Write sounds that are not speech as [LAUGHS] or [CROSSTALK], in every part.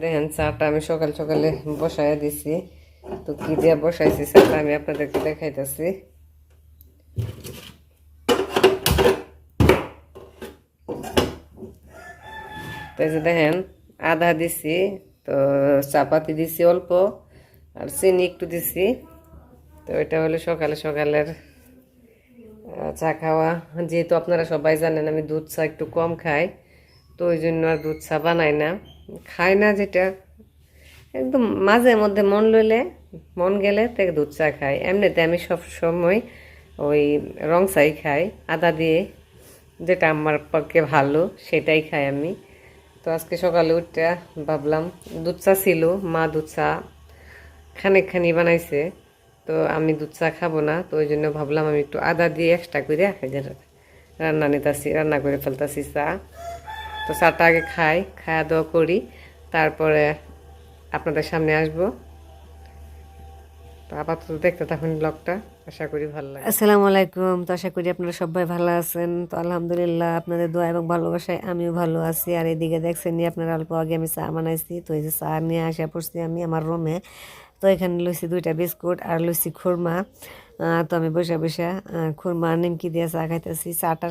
দেখেন চাটা আমি সকাল সকালে বসায় দিছি। তো কি দিয়ে বসাইছি চাটা আমি আপনাদেরকে দেখাইতেছি। দেখেন আধা দিছি, তো চাপাতি দিছি অল্প, আর চিনি একটু দিছি। তো এটা হলো সকালে সকালের চা খাওয়া। যেহেতু আপনারা সবাই জানেন আমি দুধ চা একটু কম খাই, তো ওই জন্য আর দুধ চা বানাই না। খাই না যেটা। একদম মাঝে মধ্যে মন লইলে, মন গেলে তো দুধ চা খাই। এমনিতে আমি সব সময় ওই রং চাই খাই, আদা দিয়ে যেটা আমার পক্ষে ভালো সেটাই খাই আমি। তো আজকে সকালে উঠতে ভাবলাম, দুধ চা ছিল, মা দুধ চা খানিকখানি বানাইছে, তো আমি দুধ চা খাব না, তো ওই জন্য ভাবলাম আমি একটু আদা দিয়ে এক্সট্রা করে রান্না নিতেছি, রান্না করে ফেলতেছি চা। তো চাটা আগে খাই খাওয়া দাওয়া করি, তারপরে আপনাদের সামনে আসব। তো আপাতত দেখতে থাকুন ব্লগটা, আশা করি ভালো লাগে আসসালামু আলাইকুম, তো আশা করি আপনারা সবাই ভালো আছেন। তো আলহামদুলিল্লাহ, আপনাদের দোয়া এবং ভালোবাসায় আমিও ভালো আছি। আর এদিকে দেখছেন নি আপনারা অল্প আগে আমি চা বানাইছি, তো এই যে চা নিয়ে আসা পড়ছি আমি আমার রুমে তো এখানে লইছি দুইটা বিস্কুট আর লুচি খুরমা। তো আমি বসে বসে খুরমা নিমকি দিয়ে চা খাইতেছি। চাটা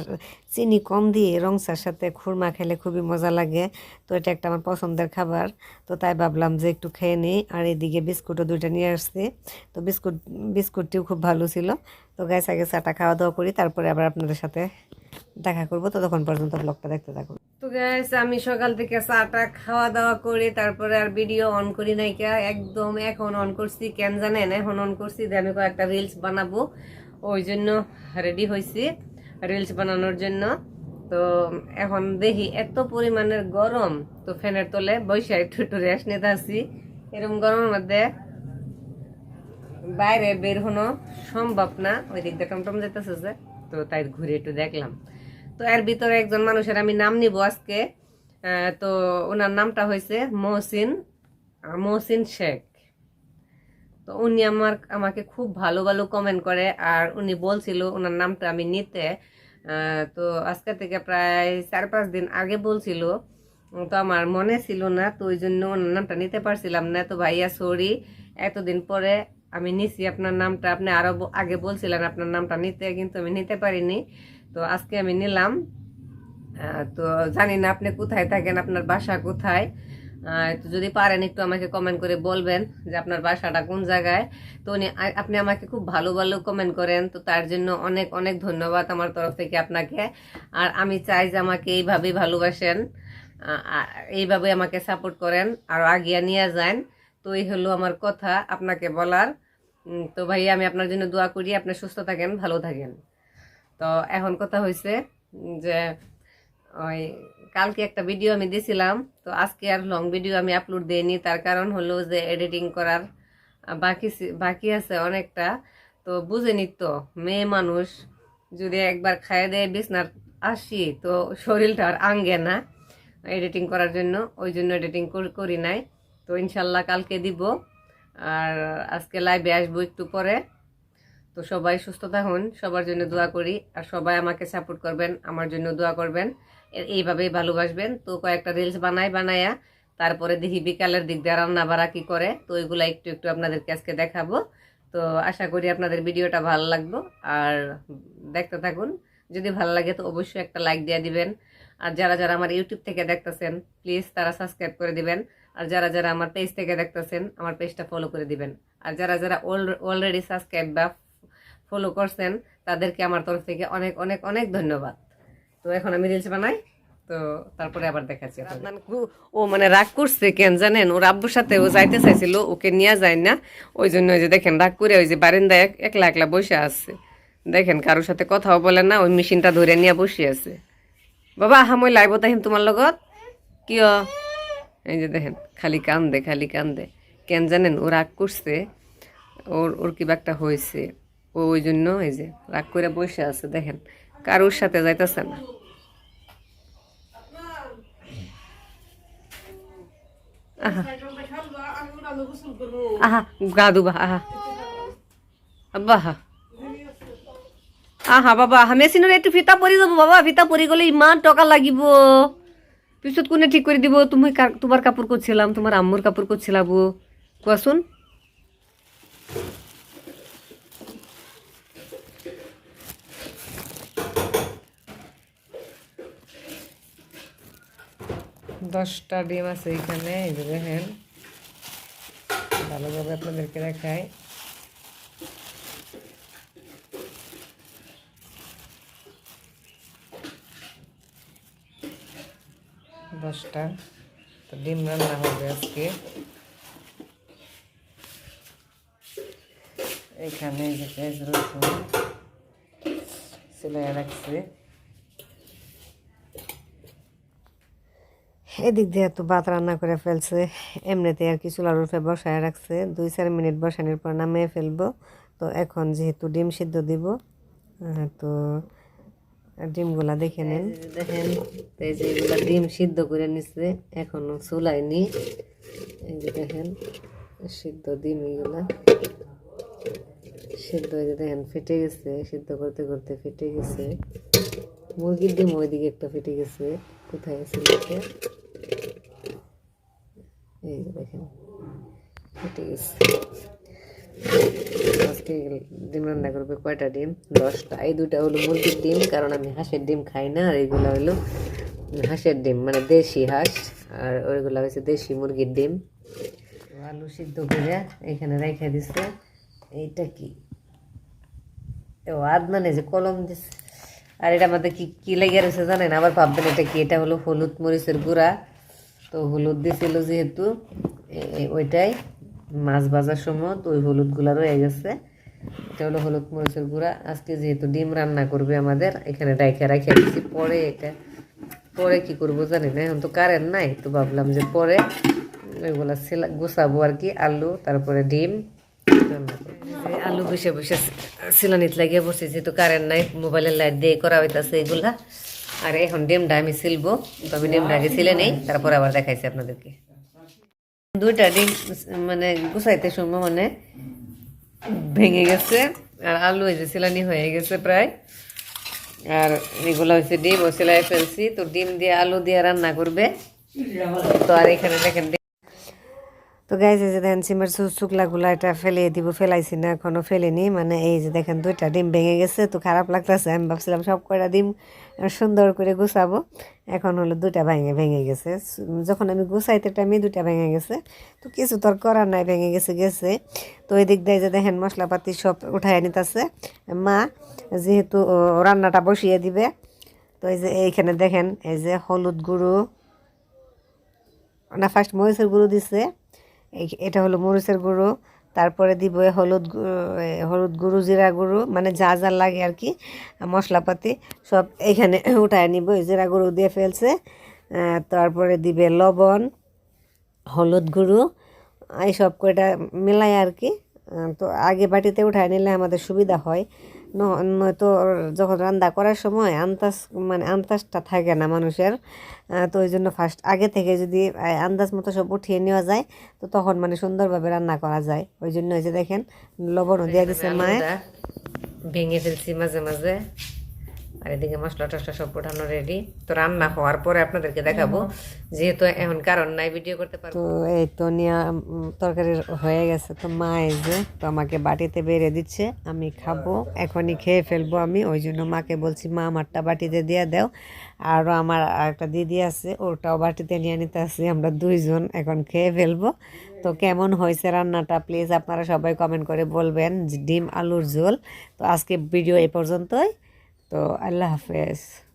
চিনি কম দিয়ে রং চার সাথে খুরমা খেলে খুবই মজা লাগে। তো এটা একটা আমার পছন্দের খাবার। তো তাই ভাবলাম যে একটু খেয়ে নিই। আর এদিকে বিস্কুটও দুইটা নিয়ে আসছি। তো বিস্কুট, বিস্কুটটিও খুব ভালো ছিল। তো গায়ে আগে চাটা খাওয়া দাওয়া করি, তারপরে আবার আপনাদের সাথে দেখা করব, ততক্ষণ পর্যন্ত ব্লগটা দেখতে থাকুন। তো গ্যাস আমি সকাল থেকে চাটা খাওয়া দাওয়া করে তারপরে আর ভিডিও অন করি নাই কে। একদম এখন অন করছি, কেন জানেন? এখন অন করছি যে আমি কয়েকটা রিলস বানাবো। ওই জন্য রেডি হয়েছি রিলস বানানোর জন্য। তো এখন দেখি, এত পরিমাণের গরম। তো ফ্যানের তলে বৈশা একটু একটু রেস্ট নিতে আসি। এরকম গরমের মধ্যে বাইরে বের হনো সম্ভব না। ওই দিক দিয়ে টমটম যেতেছে যে। তো তাই ঘুরে একটু দেখলাম। তো এর ভিতরে একজন মানুষের আমি নাম নিব আজকে। তো ওনার নামটা হয়েছে মহসিন মহসিন শেখ। তো উনি আমার, আমাকে খুব ভালো ভালো কমেন্ট করে আর উনি বলছিল ওনার নামটা আমি নিতে। তো আজকে থেকে প্রায় চার পাঁচ দিন আগে বলছিল। তো আমার মনে ছিল না, তো ওই জন্য ওনার নামটা নিতে পারছিলাম না। তো ভাইয়া সরি এতদিন পরে আমি নিছি, আপনার নামটা আপনি আরও ব- আগে বলছিলেন আপনার নামটা নিতে, কিন্তু আমি নিতে পারিনি। তো আজকে আমি নিলাম। তো জানি না আপনি কোথায় থাকেন, আপনার বাসা কোথায়। তো যদি পারেন একটু আমাকে কমেন্ট করে বলবেন যে আপনার বাসাটা কোন জায়গায়। তো উনি আপনি আমাকে খুব ভালো ভালো কমেন্ট করেন, তো তার জন্য অনেক অনেক ধন্যবাদ আমার তরফ থেকে আপনাকে। আর আমি চাই যে আমাকে এইভাবেই ভালোবাসেন এইভাবে আমাকে সাপোর্ট করেন, আর আগিয়ে নিয়ে যান। তো এই হলো আমার কথা আপনাকে বলার। তো ভাই, আমি আপনার জন্য দোয়া করি, আপনি সুস্থ থাকেন, ভালো থাকেন। তো এখন কথা হয়েছে যে ওই কালকে একটা ভিডিও আমি দিয়েছিলাম তো আজকে আর লং ভিডিও আমি আপলোড দিইনি। তার কারণ হলো যে এডিটিং করার বাকি বাকি আছে অনেকটা। তো বুঝেনি তো, মেয়ে মানুষ যদি একবার খাইয়ে দেয় বিছনার আসি তো শরীরটা আর আঙ্গে না। এডিটিং করার জন্য, ওই জন্য এডিটিং করি নাই। তো ইনশাল্লাহ কালকে দিব। আর আজকে লাইভে আসব একটু পরে। তো সবাই সুস্থ থাকুন, সবার জন্য দোয়া করি। আর সবাই আমাকে সাপোর্ট করবেন, আমার জন্য দোয়া করবেন। এইভাবেই ভালোবাসবেন। তো কয়েকটা রিলস বানাই বানায়া তারপরে দেখি বিকালের দিক দিয়ে রান্না বাড়া কি করে। তো ওইগুলা একটু একটু আপনাদেরকে আজকে দেখাবো। তো আশা করি আপনাদের ভিডিওটা ভালো লাগবে। আর দেখতে থাকুন। যদি ভালো লাগে তো অবশ্যই একটা লাইক দিয়ে দিবেন। আর যারা যারা আমার ইউটিউব থেকে দেখতেছেন প্লিজ তারা সাবস্ক্রাইব করে দিবেন। আর যারা যারা আমার পেজ থেকে দেখতেছেন, আমার পেজটা ফলো করে দিবেন। আর যারা যারা অলরেডি সাবস্ক্রাইব বা ফলো করছেন, তাদেরকে আমার তরফ থেকে অনেক অনেক অনেক ধন্যবাদ। তো এখন আমি রিলস বানাই, তো তারপরে আবার দেখাচ্ছি। ও মানে রাগ করছে কেন জানেন? ওর আব্বুর সাথে ও যাইতে চাইছিল, ওকে নিয়ে যায় না। ওই জন্য ওই যে দেখেন, রাগ করে ওই যে বারিন্দায় এক- একলা একলা বসে আছে। দেখেন, কারোর সাথে কথাও বলে না, ওই মেশিনটা ধরে নিয়ে বসে আছে। বাবা আহা মই লাইব তাহিম তোমার লগত? কিয়? এই যে দেখেন। খালি কান্দে খালি কান্দে। কেন জানেন? ও রাগ করছে, ওর ওর কিবা একটা হয়েছে। ও ওই জন্য এই যে রাগ করে বসে আছে, দেখেন। কারোর সাথে যাইতেছে না। আহা। আহা আহা। বাবা মেচিনৰ এইটো ফিতা পৰি যাব, বাবা। ফিতা পৰি গ'লে ইমান টকা লাগিব। পিছত কোনে ঠিক করে দিব? তুমি কা- তোমার কাপড় করছিলাম তোমার আম্মুর কাপড় করছিলাম কোয়াশুন দশটা ডিম আছে এখানে এই যে দেখেন। ভালোভাবে আপনাদেরকে দেখায় দশটা। তো ডিম রান্না হবে আজকে। এখানে যে পেঁয়াজ, রসুন সিলাই রাখছে। এদিক দিয়ে তো ভাত রান্না করে ফেলছে। এমনিতে আর কি চুলার উপরে বসায় রাখছে। দুই চার মিনিট বসানোর পর নামিয়ে ফেলব। তো এখন যেহেতু ডিম সিদ্ধ দিব তো ডিমগুলা দেখে নেন। দেখেন এই যে এগুলা ডিম সিদ্ধ করে নিচ্ছে এখনও চুলায়নি। এই যে দেখেন সিদ্ধ ডিম এগুলা। সিদ্ধ হয়ে দেখেন ফেটে গেছে সিদ্ধ করতে করতে ফেটে গেছে। মুরগির ডিম ওইদিকে একটা ফেটে গেছে কোথায় আছে এই যে দেখেন ফেটে গেছে। আজকে ডিম রান্না করবে কয়টা ডিম? দশটা। এই দুটা হলো মুরগির ডিম, কারণ আমি হাঁসের ডিম খাই না, আর এইগুলো হলো হাঁসের ডিম মানে দেশি হাঁস, আর ওইগুলো হচ্ছে দেশি মুরগির ডিম। আলু সিদ্ধ করে এখানে রেখে দিছে। এইটা কি? ও আদনানে যে কলম দিছে। আর এটা আমাদের কি কি লেগে রয়েছে জানেন? আবার ভাববেন এটা কি? এটা হলো হলুদ মরিচের গুঁড়া। তো হলুদ দিছিল যেহেতু ওইটাই। মাছ ভাজার সময় তো ওই হলুদগুলা রয়ে গেছে। এটা হলো হলুদ মরিচের গুঁড়া। আজকে যেহেতু ডিম রান্না করবে আমাদের, এখানে রাইখে রাখে দিচ্ছি পরে এটা, পরে কি করব জানি না। এখন তো কারেন্ট নাই, তো ভাবলাম যে পরে ওইগুলা সেলা গুছাবো আর কি, আলু, তারপরে ডিম। আলু বসে বসে সিলানিত লাগিয়ে বসে যেহেতু কারেন্ট নাই মোবাইলের লাইট দিয়ে করা হইতাছে এগুলা। আর এখন ডিমটা আমি সিলবো তো আমি ডিমটা আগে সিলে নেই, তারপরে আবার দেখাইছি আপনাদেরকে। দুইটা ডিম মানে গুছাইতে সময় মানে ভেঙে গেছে, আর আলু এই যে সিলানি হয়ে গেছে প্রায়। আর এগুলো হচ্ছে ডিম, ও সেলাই ফেলছি। তো ডিম দিয়ে আলু দিয়ে রান্না করবে। তো আর এখানে দেখেন তো গাইজ এই যে দেখেন, সিমের শুকলাগুলা এটা ফেলে দিব, ফেলাইছি না, এখনও ফেলেনি। মানে এই যে দেখেন, দুইটা ডিম ভেঙে গেছে, তো খারাপ লাগতেছে। আমি ভাবছিলাম সব কয়টা ডিম সুন্দর করে গুছাবো। এখন হলো দুটা ভেঙে ভেঙে গেছে। যখন আমি গুছাইতে টাইমে দুটা ভেঙে গেছে, তো কিছু তোর করার নাই, ভেঙে গেছে গেছে। তো ওই দিক দিয়ে যে দেখেন, মশলাপাতি সব উঠাই নিতেছে। মা যেহেতু রান্নাটা বসিয়ে দিবে, তো এই যে এইখানে দেখেন, এই যে হলুদ গুঁড়ো, না ফার্স্ট মরিচের গুঁড়ো দিছে। এই- এটা হলো মরিচের গুঁড়ো, তারপরে দিব হলুদ হলুদ গুঁড়ো, জিরা গুঁড়ো মানে যা যা লাগে আর কি, মশলাপাতি, সব এখানে [LAUGHS] উঠায় নিব জিরা গুঁড়ো দিয়ে ফেলছে। তারপরে দিবে লবণ, হলুদ গুঁড়ো, এই সব কয়টা মেলায় আর কি তো আগে বাটিতে উঠায় নিলে আমাদের সুবিধা হয়। নয়তো যখন রান্না করার সময় আন্দাজ মানে আন্দাজটা থাকে না মানুষের। তো ওই জন্য ফার্স্ট আগে থেকে যদি আন্দাজ মতো সব উঠিয়ে নেওয়া যায় তো তখন মানে সুন্দরভাবে রান্না করা যায়। ওই জন্য ওই যে দেখেন লবণও দিয়ে দিচ্ছে মায়ের ভেঙে ফেলছি মাঝে মাঝে। আর এদিকে মশলা টসলা সব ওঠানো রেডি তো রান্না হওয়ার পরে আপনাদেরকে দেখাবো যেহেতু এখন কারণ নাই ভিডিও করতে পারব। তো এই তো নিয়া তরকারি হয়ে গেছে। তো মা এই যে তো আমাকে বাটিতে বেড়ে দিচ্ছে আমি খাব এখনই খেয়ে ফেলব আমি। ওই জন্য মাকে বলছি মা আমারটা বাটিতে দিয়ে দাও। আরও আমার একটা দিদি আছে ওটাও বাটিতে নিয়ে নিতে আসছি আমরা দুইজন এখন খেয়ে ফেলব। তো কেমন হয়েছে রান্নাটা? প্লিজ আপনারা সবাই কমেন্ট করে বলবেন ডিম আলুর ঝোল। তো আজকে ভিডিও এই পর্যন্তই। Esto, a la vez.